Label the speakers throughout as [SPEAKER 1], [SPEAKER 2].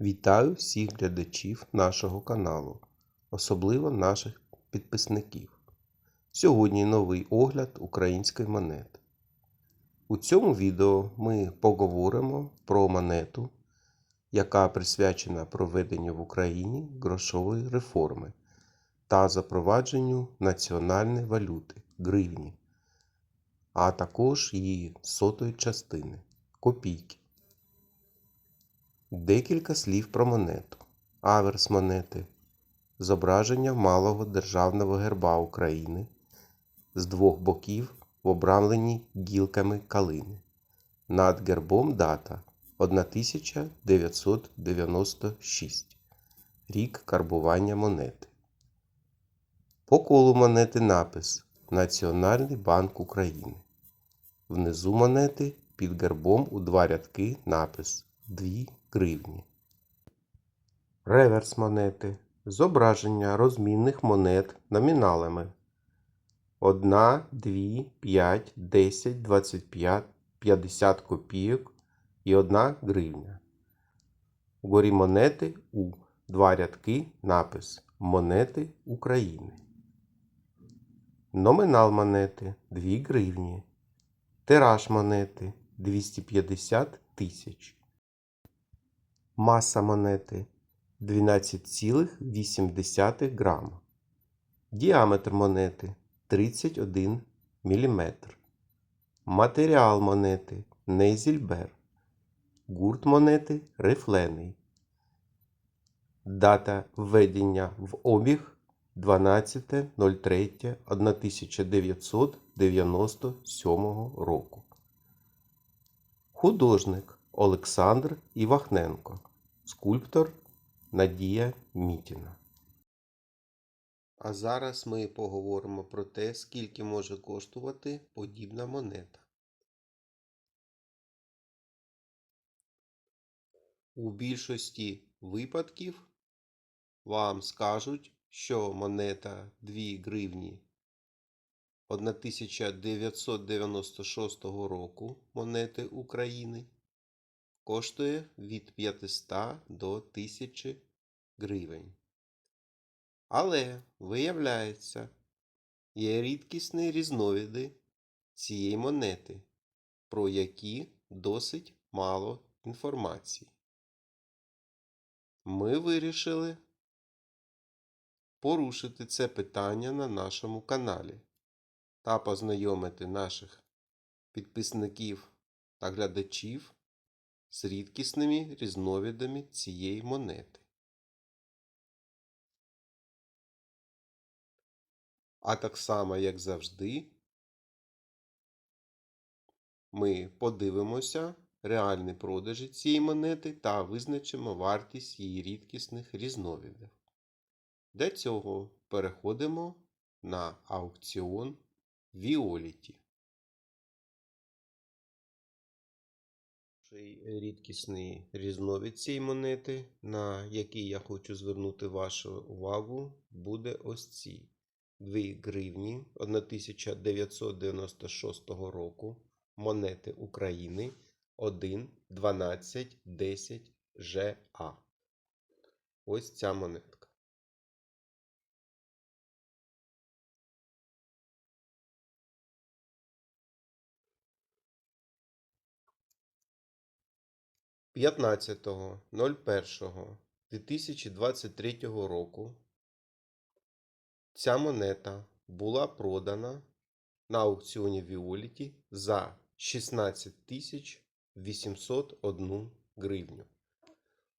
[SPEAKER 1] Вітаю всіх глядачів нашого каналу, особливо наших підписників. Сьогодні новий огляд української монети. У цьому відео ми поговоримо про монету, яка присвячена проведенню в Україні грошової реформи та запровадженню національної валюти гривні, а також її сотої частини копійки. Декілька слів про монету. Аверс монети. Зображення малого державного герба України з двох боків обрамлені гілками калини. Над гербом дата 1996. Рік карбування монети. По колу монети напис Національний банк України. Внизу монети під гербом у два рядки напис 2 гривні. Реверс монети. Зображення розмінних монет номіналами 1, 2, 5, 10, 25, 50 копійок і 1 гривня. Вгорі монети у два рядки напис Монети України. Номинал монети 2 гривні. Тираж монети 250 тисяч. Маса монети 12,8 грама. Діаметр монети 31 мм. Матеріал монети Нейзільбер. Гурт монети рифлений. Дата введення в обіг 12.03.1997 року. Художник Олександр Івахненко. Скульптор Надія Мітіна. А зараз ми поговоримо про те, скільки може коштувати подібна монета. У більшості випадків вам скажуть, що монета 2 гривні 1996 року монети України коштує від 500 до 1000 гривень. Але, виявляється, є рідкісні різновиди цієї монети, про які досить мало інформації. Ми вирішили порушити це питання на нашому каналі та познайомити наших підписників та глядачів з рідкісними різновидами цієї монети. А так само, як завжди, ми подивимося реальні продажі цієї монети та визначимо вартість її рідкісних різновидів. Для цього переходимо на аукціон Віоліті. й рідкісний різновид цієї монети, на який я хочу звернути вашу увагу, буде ось ці 2 гривні 1996 року монети України 1, 12, 10 ЖА. Ось ця монетка. 15.01.2023 року ця монета була продана на аукціоні Віоліті за 16801 гривню.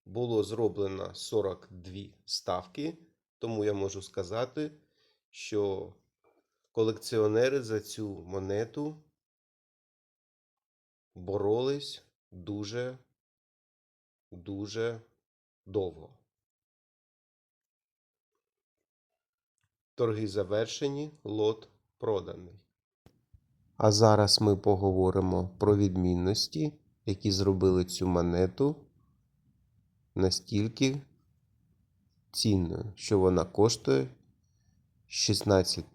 [SPEAKER 1] Було зроблено 42 ставки, тому я можу сказати, що колекціонери за цю монету боролись дуже дуже довго. Торги завершені, лот проданий. А зараз ми поговоримо про відмінності, які зробили цю монету настільки цінною, що вона коштує 16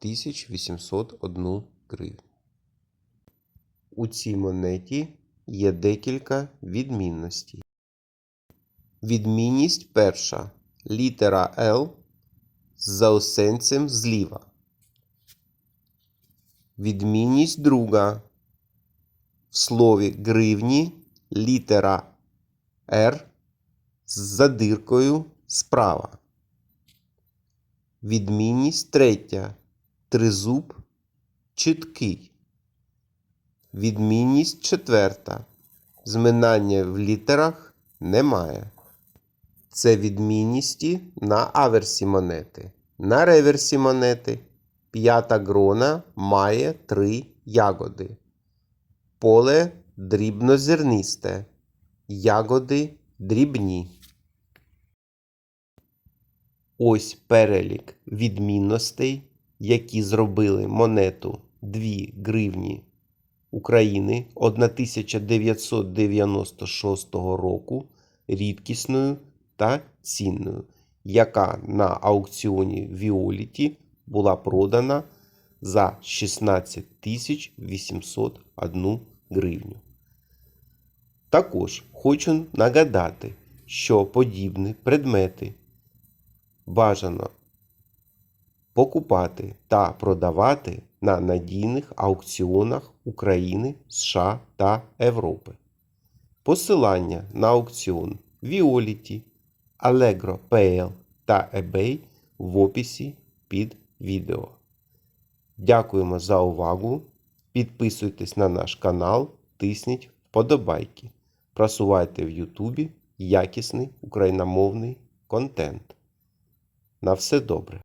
[SPEAKER 1] 801 гривню. У цій монеті є декілька відмінностей. Відмінність перша. Літера L з заосенцем зліва. Відмінність друга. В слові гривні літера R з задиркою справа. Відмінність третя. Тризуб чіткий. Відмінність четверта. Зминання в літерах немає. Це відмінності на аверсі монети. На реверсі монети п'ята грона має три ягоди. Поле дрібнозернисте. Ягоди дрібні. Ось перелік відмінностей, які зробили монету 2 гривні України 1996 року рідкісною та цінною, яка на аукціоні Віоліті була продана за 16 тисяч 801 гривню. Також хочу нагадати, що подібні предмети бажано покупати та продавати на надійних аукціонах України, США та Європи. Посилання на аукціон Violet, Allegro PL та eBay в описі під відео. Дякуємо за увагу. Підписуйтесь на наш канал, тисніть вподобайки. Просувайте в Ютубі якісний україномовний контент. На все добре!